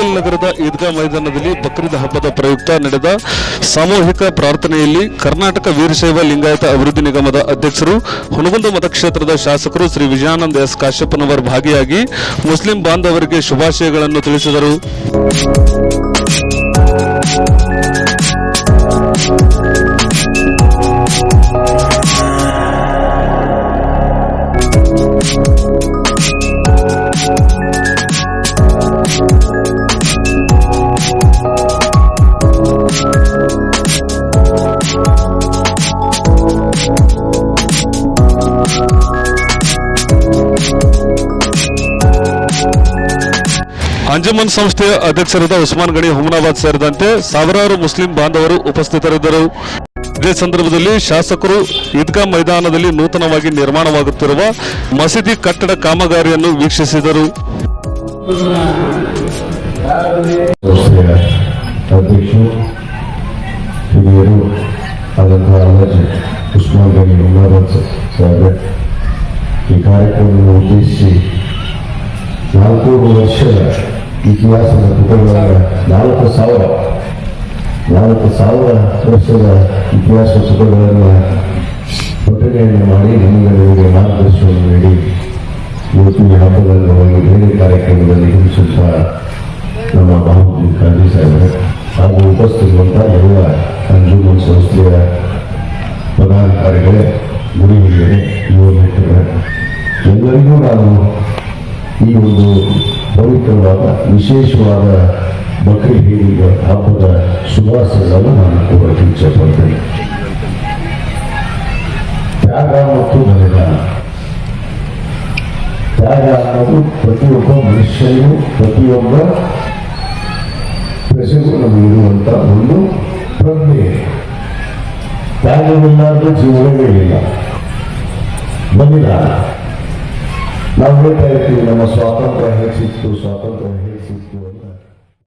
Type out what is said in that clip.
ಪಟೇಲ್ ನಗರದ ಈದ್ಗಾ ಮೈದಾನದಲ್ಲಿ ಬಕ್ರೀದ್ ಹಬ್ಬದ ಪ್ರಯುಕ್ತ ನಡೆದ ಸಾಮೂಹಿಕ ಪ್ರಾರ್ಥನೆಯಲ್ಲಿ ಕರ್ನಾಟಕ ವೀರಶೈವ ಲಿಂಗಾಯತ ಅಭಿವೃದ್ಧಿ ನಿಗಮದ ಅಧ್ಯಕ್ಷರು ಹುನಗುಂದ ಮತಕ್ಷೇತ್ರದ ಶಾಸಕರು ಶ್ರೀ ವಿಜಯಾನಂದ ಎಸ್ ಕಾಶ್ಯಪ್ಪನವರ್ ಭಾಗಿಯಾಗಿ ಮುಸ್ಲಿಂ ಬಾಂಧವರಿಗೆ ಶುಭಾಶಯಗಳನ್ನು ತಿಳಿಸಿದರು. ಅಂಜುಮನ್ ಸಂಸ್ಥೆಯ ಅಧ್ಯಕ್ಷರಾದ ಉಸ್ಮಾನ್ ಗಣಿ, ಹುಮನಾಬಾದ್ ಸೇರಿದಂತೆ ಸಾವಿರಾರು ಮುಸ್ಲಿಂ ಬಾಂಧವರು ಉಪಸ್ಥಿತರಿದ್ದರು. ಇದೇ ಸಂದರ್ಭದಲ್ಲಿ ಶಾಸಕರು ಈದ್ಗಾ ಮೈದಾನದಲ್ಲಿ ನೂತನವಾಗಿ ನಿರ್ಮಾಣವಾಗುತ್ತಿರುವ ಮಸೀದಿ ಕಟ್ಟಡ ಕಾಮಗಾರಿಯನ್ನು ವೀಕ್ಷಿಸಿದರು. ಈ ಕಾರ್ಯಕ್ರಮವನ್ನು ಉದ್ದೇಶಿಸಿ ನಾಲ್ಕೂರು ವರ್ಷದ ಇತಿಹಾಸದ ಪುಟಗಳನ್ನು ನಾಲ್ಕು ಸಾವಿರ ನಾಲ್ಕು ಸಾವಿರ ವರ್ಷದ ಇತಿಹಾಸ ಪುಟಗಳನ್ನು ಪ್ರಕಟಣೆಯನ್ನು ಮಾಡಿ ನಮ್ಮೆಲ್ಲರಿಗೆ ಮಾರ್ಗದರ್ಶನವನ್ನು ನೀಡಿ. ಇವತ್ತಿನ ಹಬ್ಬದ ಅಂಗವಾಗಿ ಬೇರೆ ಕಾರ್ಯಕ್ರಮದಲ್ಲಿ ಸ್ವಲ್ಪ ನಮ್ಮ ಮಹಾತ್ಮ ಗಾಂಧಿ ಸಾಹೇಬರು ಹಾಗೂ ಉಪಸ್ಥಿತಿರುವಂಥ ಎಲ್ಲ ಅಂಜುಮನ್ ಸಂಸ್ಥೆಯ ಪದಾಧಿಕಾರಿಗಳೇ ಗುರಿ ಹಿರಿಯರೇ ಯುವ ಎಲ್ಲರಿಗೂ ನಾನು ಈ ಒಂದು ಪವಿತ್ರವಾದ, ವಿಶೇಷವಾದ ಬಕ್ರೀದ್ ಹಬ್ಬದ ಶುಭಾಶಯಗಳನ್ನು ನಾನು ಕೋರಕ್ಕೆ ಇಚ್ಛೆಪಡ್ತೇನೆ ತ್ಯಾಗ ಮತ್ತು ಬಲಿದಾನ. ತ್ಯಾಗ ಅನ್ನೋದು ಪ್ರತಿಯೊಬ್ಬ ಮನುಷ್ಯನಿಗೂ, ಪ್ರತಿಯೊಬ್ಬ ಪ್ರಜೆಗೂ ನಮಗೆ ಒಂದು ಪ್ರಜ್ಞೆ. ತ್ಯಾಗವಿಲ್ಲಾರ್ದು ಜೀವನವೇ ಇಲ್ಲ. ಬಲಿದಾನ. ನಾವು ಹೇಳ್ತಾ ಇರ್ತೀವಿ ನಮ್ಮ ಸ್ವಾತಂತ್ರ್ಯ ಹೇಗೆ ಸಿಕ್ತು ಸ್ವಾತಂತ್ರ್ಯ ಹೇಗೆ ಸಿಕ್ತು.